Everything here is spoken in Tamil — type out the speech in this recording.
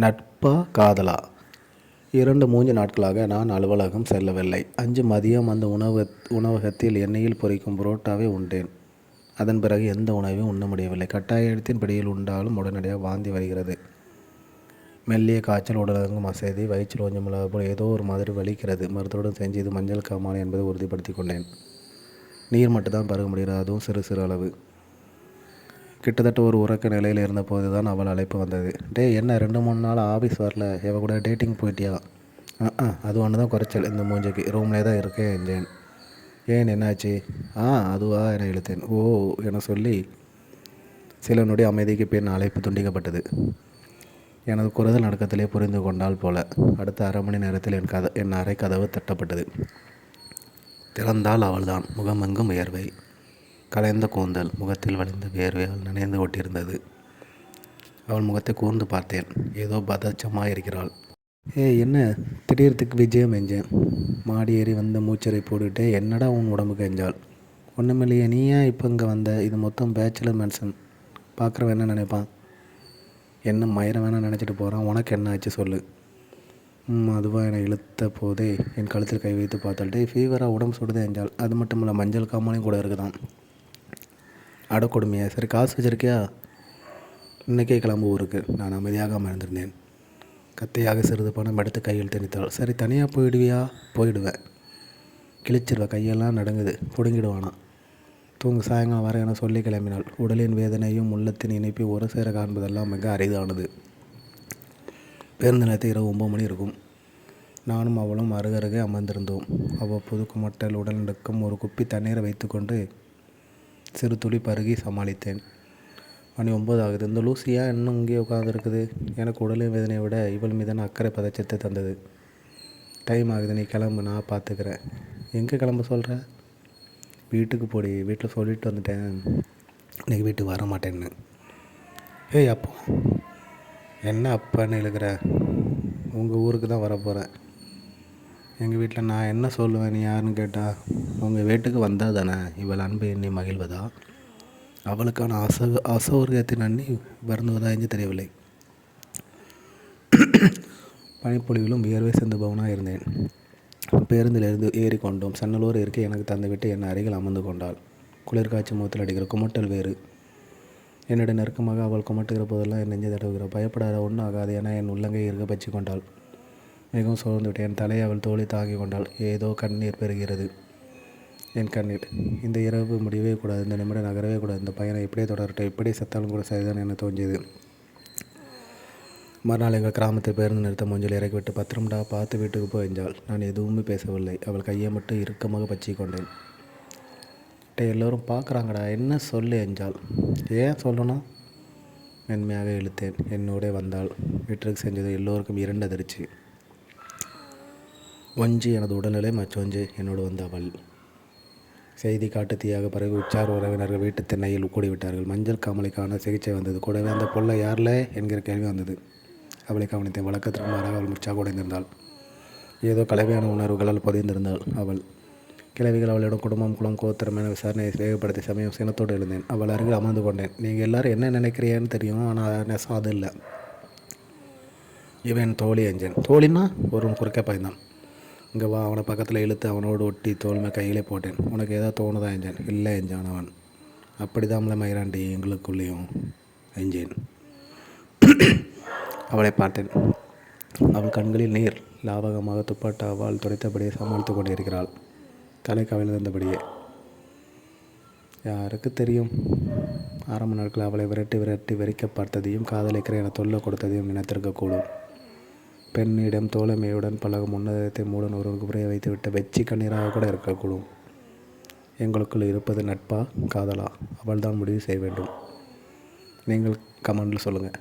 நட்பா காதலா? இரண்டு மூன்று நாட்களாக நான் அலுவலகம் செல்லவில்லை. அஞ்சு மதியம் அந்த உணவு உணவகத்தில் எண்ணெயில் பொரிக்கும் புரோட்டாவை உண்டேன். அதன் பிறகு எந்த உணவையும் உண்ண முடியவில்லை. கட்டாயத்தின் பிடியில் உண்டாலும் உடனடியாக வாந்தி வருகிறது. மெல்லிய காய்ச்சல் உடலங்கும் அசைதி வயிற்றில் கொஞ்சம் போல் ஏதோ ஒரு மாதிரி வலிக்கிறது. மருத்துவருடன் செஞ்சு இது மஞ்சள் காமாலை என்பதை உறுதிப்படுத்தி கொண்டேன். நீர் மட்டும்தான் பருக முடிகிறது. அதுவும் சிறு சிறு அளவு. கிட்டத்தட்ட ஒரு உறக்க நிலையில் இருந்தபோது தான் அவள் அழைப்பு வந்தது. டேய் என்ன ரெண்டு மூணு நாள் ஆஃபீஸ் வரல. இவ கூட டேட்டிங் போயிட்டியா? ஆ அது ஒன்று தான் குறைச்சல். இந்த மூஞ்சிக்கு. ரூம்லே தான் இருக்கேன் என்றேன். ஏன் என்னாச்சு? ஆ அதுவா என இழுத்தேன். ஓ என சொல்லி சில நொடி அமைதிக்கு பின் அழைப்பு துண்டிக்கப்பட்டது. எனது குரல் நடக்கத்திலே புரிந்து கொண்டால் போல. அடுத்த அரை மணி நேரத்தில் என் கத என் அறை கதவு தட்டப்பட்டது. திறந்தால் அவள்தான். முகமெங்கும் உயர்வை. கலைந்த கூந்தல் முகத்தில் வழிந்த வேர்வையால் நனைந்து கொண்டிருந்தது அவள் முகத்தை கூர்ந்து பார்த்தேன். ஏதோ பதச்சமாக இருக்கிறாள். ஏய் என்ன? திடீர்த்துக்கு விஜயம் எஞ்சேன். மாடி ஏறி வந்த மூச்சரை போட்டுக்கிட்டே என்னடா உன் உடம்புக்கு எஞ்சாள்? ஒன்றுமில்லையே நீ ஏன் இப்போ இங்கே வந்த? இது மொத்தம் பேச்சுலர் மென்ஷன் பார்க்குறவன் என்ன நினைப்பான்? என்ன மயிரை வேணால் நினச்சிட்டு போகிறான் உனக்கு என்ன ஆச்சு சொல்லு. ம் அதுவாக என்னை இழுத்த போதே என் கழுத்தில் கை வைத்து பார்த்தாள்டே ஃபீவராக உடம்பு சுடுதே என்றால் அது மட்டும் இல்லை மஞ்சள் காமாலையும் கூட இருக்குதான். அடக்கொடுமையாக சரி காசு வச்சிருக்கியா? இன்றைக்கே கிளம்பு ஊருக்கு. நான் அமைதியாக அமர்ந்திருந்தேன். கத்தையாக சிறிது பணம் எடுத்து கையில் திணித்தாள் சரி தனியாக போயிடுவியா? போயிடுவேன். கிழிச்சிருவேன் கையெல்லாம் நடங்குது. பிடுங்கிடுவானா. தூங்கு சாயங்காலம் வர என சொல்லி கிளம்பினாள். உடலின் வேதனையும் உள்ளத்தின் இணைப்பை ஒரு சேர காண்பதெல்லாம் மிக அரிதானது. பேருந்து நிலையத்தில் இரவு ஒம்பது மணி இருக்கும். நானும் அவளும் அருகருகே அமர்ந்திருந்தோம். அவ்வப்போது குமட்டல் உடல் நடுக்கம் ஒரு குப்பி தண்ணீரை வைத்துக்கொண்டு சிறு துளி பருகி சமாளித்தேன். மணி ஒம்பது ஆகுது இந்த லூசியா இன்னும் இங்கே உட்காந்துருக்குது எனக்கு உடலின் வேதனையை விட இவள் மீதான அக்கறை பதச்சத்தை தந்தது. டைம் ஆகுது நீ கிளம்பு நான் பார்த்துக்கிறேன். எங்கே கிளம்ப சொல்கிற வீட்டுக்கு போடி வீட்டில் சொல்லிட்டு வந்துட்டேன். இன்றைக்கி வீட்டுக்கு வர மாட்டேன்னு. ஏய் அப்போ என்ன அப்பான்னு எழுக்கிற உங்கள் ஊருக்கு தான் வரப்போகிறேன் எங்கள் வீட்டில் நான் என்ன சொல்லுவேன் நீ யாருன்னு கேட்டால் உங்கள் வீட்டுக்கு வந்தால் தானே இவள் அன்பு எண்ணி மகிழ்வதா? அவளுக்கான அச அசௌகரியத்தின் அண்ணி வருந்துவதா என்று தெரியவில்லை. பனிப்பொழிவிலும் வியர்வை சிந்துபவனாக இருந்தேன். பேருந்திலிருந்து ஏறிக்கொண்டோம் சன்னலூர் இருக்க எனக்கு தந்துவிட்டு என் அருகில் அமர்ந்து கொண்டாள். குளிர்காய்ச்சி முகத்தில் அடிக்கிற குமட்டல் வேறு. என்னிடம் நெருக்கமாக அவள் குமட்டுகிற போதெல்லாம் என் நெஞ்சு தடவுகிற பயப்படாத ஒன்றும் ஆகாது என என் உள்ளங்கை இருக்க பற்றி கொண்டாள். மிகவும் சோர்ந்துவிட்டேன். என் தலையை அவள் தோழி தாங்கி கொண்டாள். ஏதோ கண்ணீர் பெறுகிறது. என் கண்ணீர். இந்த இரவு முடியவே கூடாது. இந்த நிமிடம் நகரவே கூடாது. இந்த பயணம் இப்படியே தொடரட்டும். இப்படி செத்தாலும் கூட சரிதான் என தோன்றியது. மறுநாள் எங்கள் கிராமத்தில் பேருந்து நிறுத்த மஞ்சள் இறக்கிவிட்டு பத்திரம்டா பார்த்து வீட்டுக்கு போய் என்றாள் நான் எதுவுமே பேசவில்லை. அவள் கையை மட்டும் இறுக்கமாக பற்றி கொண்டேன். டே எல்லோரும் பார்க்குறாங்கடா. என்ன சொல்லு என்றாள் ஏன் சொல்லணும்? மென்மையாக இழுத்தேன். என்னோட வந்தாள். வீட்டிற்கு செஞ்சது எல்லோருக்கும் இரண்டு அதிர்ச்சி. ஒஞ்சி எனது உடல்நிலை மற்றொன்று என்னோடு வந்த அவள். செய்தி காட்டு தீயாக பிறகு உச்சார் உறவினர்கள் வீட்டு திண்ணையில் கூடிவிட்டார்கள். மஞ்சள் காமலைக்கான சிகிச்சை வந்தது. கூடவே அந்த பொல்லை யாரில் என்கிற கேள்வி வந்தது. அவளை கவனித்தேன் வழக்கத்திற்கு மாறாக அவள் முற்றாக உடைந்திருந்தாள். ஏதோ கலவையான உணர்வுகளால் பொதிந்திருந்தாள் அவள். கிழவிகள் அவளிடம் குடும்பம் குளம் கோத்திரம் என விசாரணையை வேகப்படுத்தி சமயம் சினத்தோடு எழுந்தேன். அவள் அருகில் அமர்ந்து கொண்டேன். நீங்கள் எல்லாரும் என்ன நினைக்கிறீன்னு தெரியும் ஆனால் நெசம் அது இல்லை. இவன் தோழி அஞ்சன் தோழின்னா? ஒரு குறுக்க பாய்ந்தான் இங்கே வா அவனை பக்கத்தில் இழுத்து அவனோடு ஒட்டி தோல்மை கையிலே போட்டேன். உனக்கு ஏதாவது தோணுதா எஞ்சான் இல்லை எஞ்சான் அவன். அப்படி தாமலை மயிராண்டி எங்களுக்குள்ளேயும் எஞ்சேன் அவளை பார்த்தேன். அவள் கண்களில் நீர் லாவகமாக துப்பாட்டாவால் துடைத்தபடியே சமாளித்து கொண்டிருக்கிறாள். தலை கவிழ்ந்தபடியே யாருக்கு தெரியும்? ஆரம்ப நாட்கள் அவளை விரட்டி விரட்டி வெறிக்க பார்த்ததையும் காதலிக்கிற என தொல்லை கொடுத்ததையும் நினைத்திருக்கக்கூடும் பெண்ணிடம் தோழமையுடன் பழகும் உன்னதத்தை மூடன் ஒருவருக்கு புரிய வைத்துவிட்ட வெச்சி கண்ணீராக கூட இருக்கக்கூடும். எங்களுக்குள் இருப்பது நட்பா காதலா? அவள் தான் முடிவு செய்ய வேண்டும். நீங்கள் கமெண்டில் சொல்லுங்கள்